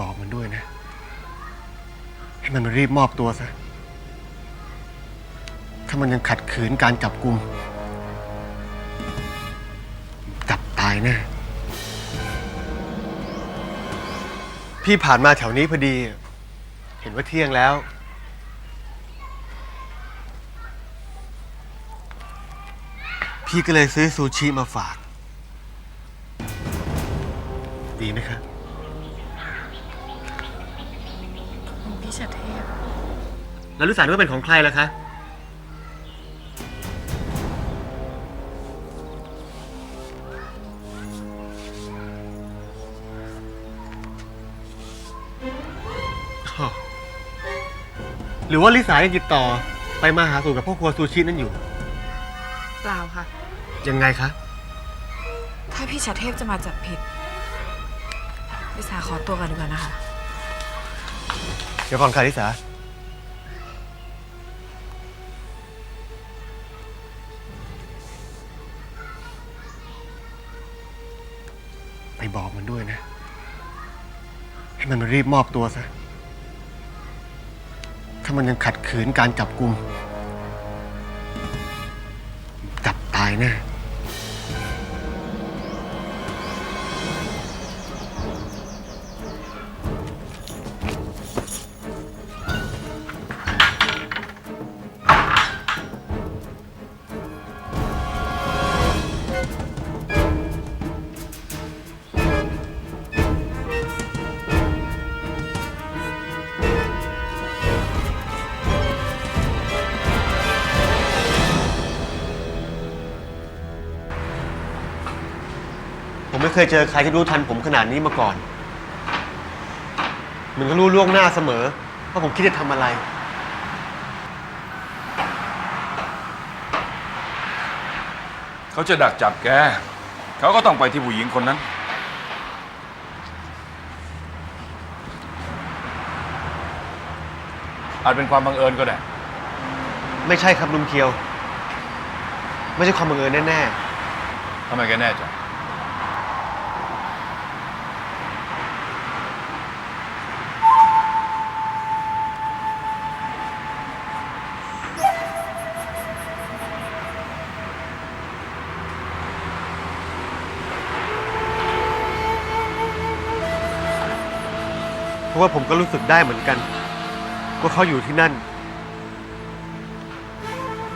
บอกมันด้วยนะ ให้มันมารีบมอบตัวซะ ถ้ามันยังขัดขืนการจับกลุ่มจับตายแน่พี่ผ่านมาแถวนี้พอดี เห็นว่าเที่ยงแล้ว พี่ก็เลยซื้อซูชิมาฝาก ดีไหมครับ ของ พี่ชัดเทพ แล้วรู้สารว่าเป็นของใครล่ะคะอ้าวหรือว่าลิสายังติดต่อไปมาหาสู่กับพ่อครัวซูชินั่นอยู่ เปล่าค่ะ ยังไงคะ ถ้าพี่ชัดเทพจะมาจับผิด ลิสาขอตัวกันดีกว่านะคะเดี๋ยวก่อนค่ะลิสาไปบอกมันด้วยนะ ให้มันรีบมอบตัวซะ ถ้ามันยังขัดขืนการจับกลุ่มจับตายแน่ ผมไม่เคยเจอใครที่รู้ทันผมขนาดนี้มาก่อน มันก็รู้ล่วงหน้าเสมอว่าผมคิดจะทำอะไร เขาจะดักจับแก เขาก็ต้องไปที่ผู้หญิงคนนั้น อาจเป็นความบังเอิญก็ได้ ไม่ใช่ครับลุงเคียว ไม่ใช่ความบังเอิญแน่ทำไมแกแน่ใจ เพราะว่าผมก็รู้สึกได้เหมือนกันว่าเขาอยู่ที่นั่น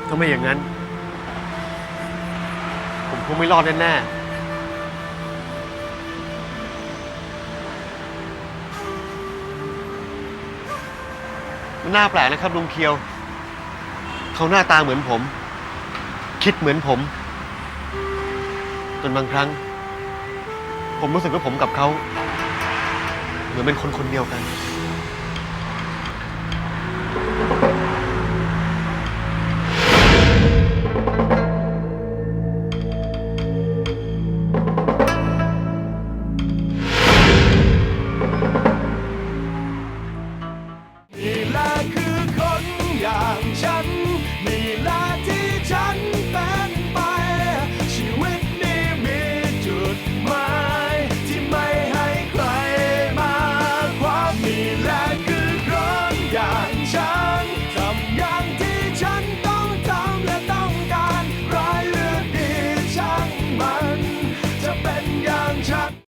ถ้าไม่อย่างนั้น ผมคงไม่รอดแน่ๆมันน่าแปลกนะครับลุงเคียว เขาหน้าตาเหมือนผม คิดเหมือนผม จนบางครั้ง ผมรู้สึกว่าผมกับเขา เหมือนเป็นคนคนเดียวกัน